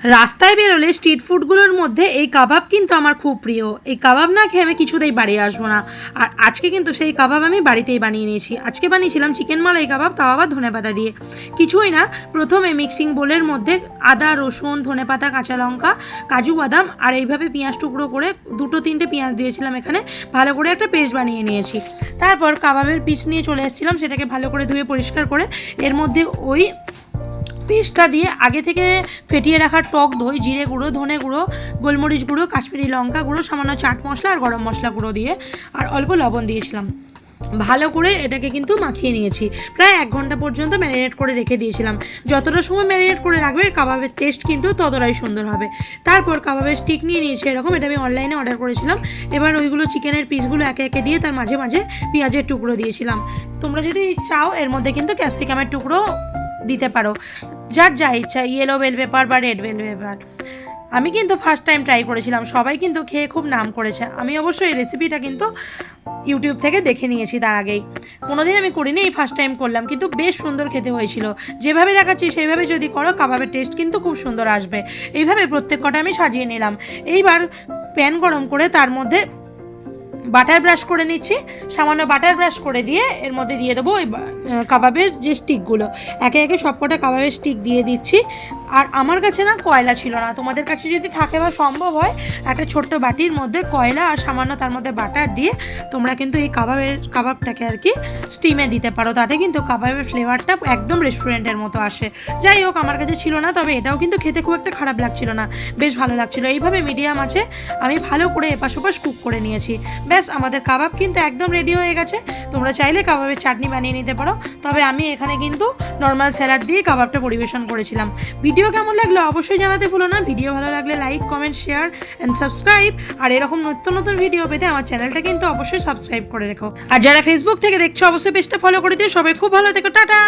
রাস্তায় বেরোলে স্ট্রিট ফুডগুলোর মধ্যে এই কাবাব কিন্তু আমার খুব প্রিয়। এই কাবাব না খেয়ে আমি কিছুতেই বাড়ি আসব না। আর আজকে কিন্তু সেই কাবাব আমি বাড়িতেই বানিয়ে নিয়েছি। আজকে বানিয়েছিলাম চিকেন মালাই কাবাব, তাও আবার ধনেপাতা দিয়ে। কিছুই না, প্রথমে মিক্সিং বোলের মধ্যে আদা, রসুন ধনেপাতা কাঁচা লঙ্কা, কাজু বাদাম আর এইভাবে পেঁয়াজ টুকরো করে দুটো তিনটে পেঁয়াজ দিয়েছিলাম এখানে। ভালো করে একটা পেস্ট বানিয়ে নিয়েছি। তারপর কাবাবের পিস নিয়ে চলে এসেছিলাম, সেটাকে ভালো করে ধুয়ে পরিষ্কার করে এর মধ্যে ওই পেস্টটা দিয়ে আগে থেকে ফেটিয়ে রাখা টক দই, জিরে গুঁড়ো, ধনে গুঁড়ো, গোলমরিচ গুঁড়ো, কাশ্মীরি লঙ্কা গুঁড়ো, সামান্য চাট মশলা আর গরম মশলা গুঁড়ো দিয়ে আর অল্প লবণ দিয়েছিলাম। ভালো করে এটাকে কিন্তু মাখিয়ে নিয়েছি। প্রায় এক ঘণ্টা পর্যন্ত ম্যারিনেট করে রেখে দিয়েছিলাম। যতটা সময় ম্যারিনেট করে রাখবে, কাবাবের টেস্ট কিন্তু ততটাই সুন্দর হবে। তারপর কাবাবের স্টিক নিয়ে নিয়েছি এরকম, এটা আমি অনলাইনে অর্ডার করেছিলাম। এবার ওইগুলো চিকেনের পিসগুলো একে একে দিয়ে তার মাঝে মাঝে পেঁয়াজের টুকরো দিয়েছিলাম। তোমরা যদি চাও, এর মধ্যে কিন্তু ক্যাপসিকামের টুকরো দিতে পারো। যার যা ইচ্ছা ইয়েলো বেল পেপার বা রেড বেল পেপার আমি কিন্তু ফার্স্ট টাইম ট্রাই করেছিলাম। সবাই কিন্তু খেয়ে খুব নাম করেছে। আমি অবশ্যই এই রেসিপিটা কিন্তু ইউটিউব থেকে দেখে নিয়েছি তার আগেই। কোনোদিন আমি করিনি, এই ফার্স্ট টাইম করলাম। কিন্তু বেশ সুন্দর খেতে হয়েছিল। যেভাবে দেখাচ্ছি সেইভাবে যদি করো, কাবাবের টেস্ট কিন্তু খুব সুন্দর আসবে। এইভাবে প্রত্যেক কটা আমি সাজিয়ে নিলাম। এইবার প্যান গরম করে তার মধ্যে বাটার ব্রাশ করে নিচ্ছি। সামান্য বাটার ব্রাশ করে দিয়ে এর মধ্যে দিয়ে দেবো ওই কাবাবের যে স্টিকগুলো। একে একে সবকটা কাবাবের স্টিক দিয়ে দিচ্ছি। আর আমার কাছে না কয়লা ছিল না। তোমাদের কাছে যদি থাকে বা সম্ভব হয়, একটা ছোট্ট বাটির মধ্যে কয়লা আর সামান্য তার মধ্যে বাটার দিয়ে তোমরা কিন্তু এই কাবাবের, কাবাবটাকে আর কি স্টিমে দিতে পারো। তাতে কিন্তু কাবাবের ফ্লেভারটা একদম রেস্টুরেন্টের মতো আসে। যাই হোক, আমার কাছে ছিল না, তবে এটাও কিন্তু খেতে খুব একটা খারাপ লাগছিল না। বেশ ভালো লাগছিল। এইভাবে মিডিয়াম আছে। আমি ভালো করে এপাশ ওপাশ কুক করে নিয়েছি। ব্যাস, আমাদের কাবাব কিন্তু একদম রেডি হয়ে গেছে। তোমরা চাইলে কাবাবের চাটনি বানিয়ে নিতে পারো। তবে আমি এখানে কিন্তু নর্মাল স্যালাড দিয়ে কাবাবটা পরিবেশন করেছিলাম। ভিডিও কেমন লাগল অবশ্যই জানাতে ভুলো না। ভিডিও ভালো লাগলে like comment share and subscribe আর এরকম নতুন নতুন ভিডিও পেতে আমার চ্যানেলটা কিন্তু অবশ্যই সাবস্ক্রাইব করে রেখো। আর যারা ফেসবুক থেকে দেখছ, অবশ্যই পেজটা ফলো করে দিও। সবাই খুব ভালো থেকো। টাটা!